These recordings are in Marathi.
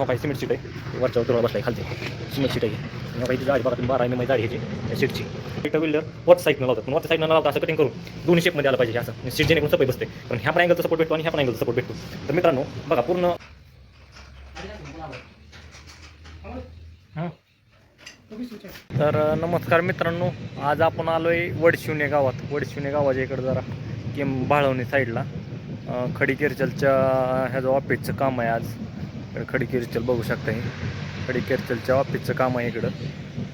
मित्रांनो काही सिमेंट सीट आहे. वरच्या उतरवा बसलाय खालचे सिमेंट सीट आहे. पाहिजे जाडी बघा तुम्ही बारा एम जाडी ह्याची त्या सीटची. एक व्हीलर वरच्या साईडनं लावतात. पण वरच्या साईडनं लावता असं कटिंग करून दोन्ही शेपमध्ये आलं पाहिजे. असं. म्हणजे सीट जेणेकरून सपई बसते. पण ह्या पण अँगलचा सपोर्ट भेटतो आणि ह्या पण अँगलचा सपोर्ट भेटतो. तर मित्रांनो बघा पूर्ण तर नमस्कार मित्रांनो. आज आपण आलोय वडशिवणे गावात. वडशिवणे गावाच्या इकडं जरा किम बाळवणे साईडला खडी खडीकेरचलच्या ह्याचं ऑफिसचं काम आहे आज. खडीकेरचल बघू शकता हे. खडीकेरचलच्या ऑफिसचं काम आहे इकडं.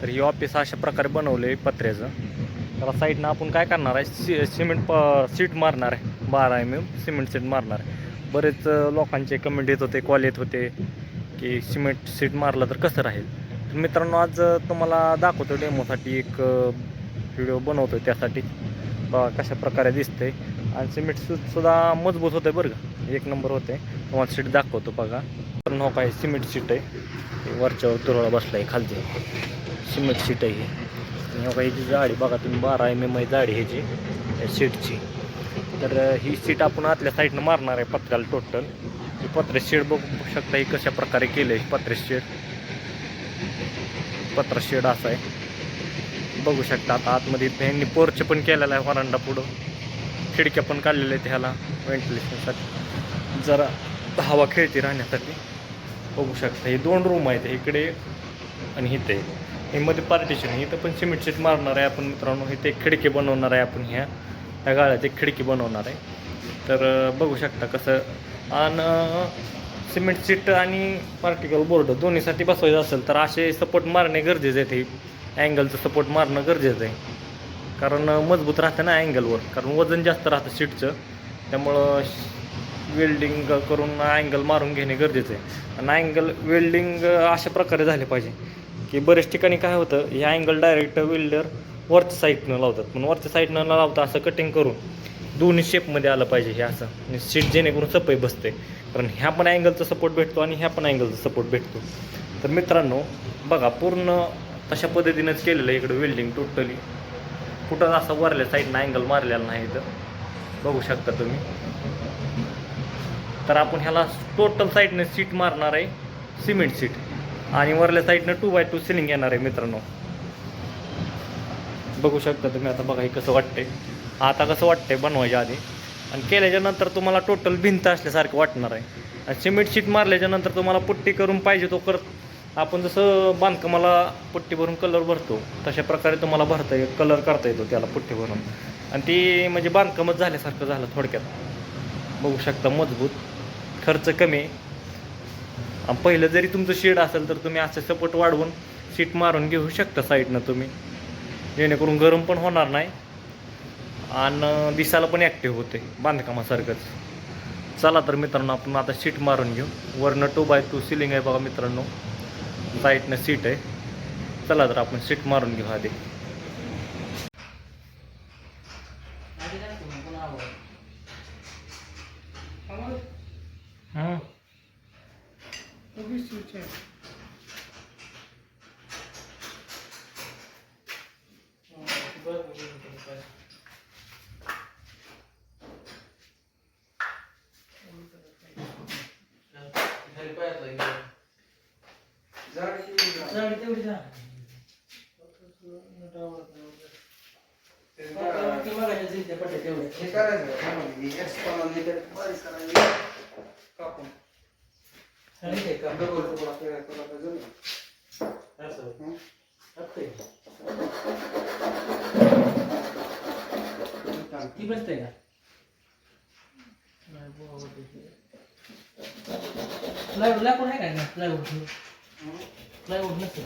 तर ही ऑफिस अशा प्रकारे बनवलं आहे पत्र्याचं. त्याला साईडनं आपण काय करणार आहे? सि सिमेंट प सीट मारणार आहे. बारा एम एम सिमेंट सीट मारणार आहे. बरेच लोकांचे कमेंट येत होते कॉल येत होते की सिमेंट सीट मारलं तर कसं राहील? तर मित्रांनो आज तुम्हाला दाखवतो डेमोसाठी एक व्हिडिओ बनवतो त्यासाठी. बघा कशा प्रकारे दिसते आणि सिमेंट सुद्धा मजबूत होतं बरं का. एक नंबर होते तुम्हाला सीट दाखवतो बघा. तर आहे सिमेंट सीट आहे. वरच्यावर तुरळा बसला आहे खालचे. सिमेंट सीट आहे ही. आणि ही ह्याची जाडी बघा तुम्ही बारा एम एम आहे जाडी ह्याची या सीटची. तर ही सीट आपण आतल्या साईडनं मारणार आहे पत्र्याला टोटल ही पत्रे शेड बघू शकता ही कशा प्रकारे केलं आहे पत्रे शेड. पत्रा शेड असा आहे. बघू शकता आता आतमध्ये यांनी पोर्च पण केलेला आहे वरांडा पुढं. खिडक्या पण काढलेल्या आहेत ह्याला व्हेंटिलेशनसाठी जरा हवा खेळती राहण्यासाठी. बघू शकता. हे दोन रूम आहेत इकडे आणि इथे. हे मध्ये पार्टिशन आहे. इथं पण सिमेंट सीट मारणार आहे आपण मित्रांनो. इथे एक खिडकी बनवणार आहे आपण ह्या. त्या गाळ्यात एक खिडकी बनवणार आहे. तर बघू शकता कसं. आणि सिमेंट सीट आणि पार्टिकल बोर्ड दोन्हीसाठी बसवायचं असेल तर असे सपोर्ट मारणे गरजेचं आहे. ते अँगलचं सपोर्ट मारणं गरजेचं आहे. कारण मजबूत राहतं ना अँगलवर कारण वजन जास्त राहतं सीटचं त्यामुळं वेल्डिंग करून अँगल मारून घेणे गरजेचं आहे. आणि अँगल वेल्डिंग अशा प्रकारे झाले पाहिजे. की बरेच ठिकाणी काय होतं हे अँगल डायरेक्ट वेल्डर वरच्या साईडनं लावतात. पण वरच्या साईडनं न लावता असं कटिंग करून दोन्ही शेपमध्ये आलं पाहिजे हे असं. आणि सीट जेणेकरून सपई बसते. कारण ह्या पण अँगलचा सपोर्ट भेटतो आणि ह्या पण अँगलचा सपोर्ट भेटतो. तर मित्रांनो बघा पूर्ण तशा पद्धतीनंच केलेलं आहे इकडं वेल्डिंग टोटली कुठं असं वरल्या साईडनं अँगल मारलेला नाही इथं. बघू शकता तुम्ही. तर आपण ह्याला टोटल साईडनं सीट मारणार आहे सिमेंट सीट आणि वरल्या साईडनं टू बाय टू सिलिंग येणार आहे मित्रांनो. बघू शकता तुम्ही आता बघा हे कसं वाटतंय. आता कसं वाटतंय बनवायच्या आधी. आणि केल्याच्यानंतर तुम्हाला टोटल भिंत असल्यासारखं वाटणार आहे. आणि सिमेंट शीट मारल्याच्या नंतर तुम्हाला पुट्टी करून पाहिजे तो करत आपण जसं बांधकामाला पुट्टी भरून कलर भरतो तशा प्रकारे तुम्हाला भरता येईल कलर करता येतो त्याला पुट्टी भरून. आणि ती म्हणजे बांधकामच झाल्यासारखं झालं थोडक्यात. बघू शकता मजबूत. खर्च कमी आहे. आणि पहिलं जरी तुमचं शेड असेल तर तुम्ही असं सपोर्ट वाढवून सीट मारून घेऊ शकता साईडनं तुम्ही. जेणेकरून गरम पण होणार नाही आणि दिसायला पण ॲक्टिव्ह होते बांधकामासारखंच. चला तर मित्रांनो आपण आता सीट मारून घेऊ. वरनं टू बाय टू सिलिंग आहे बघा मित्रांनो. साईडनं सीट आहे. चला तर आपण सीट मारून घेऊ आधी. हां हे करायचं त्यामध्ये एक्स्ट्रा लिटर बारीक करायची कापून डबल तुकडा करायचा तुला तर जमेल. हं? ती बसते का प्लायवूड लाकूड आहे काय प्लायवूड हं? प्लायवूड नसेल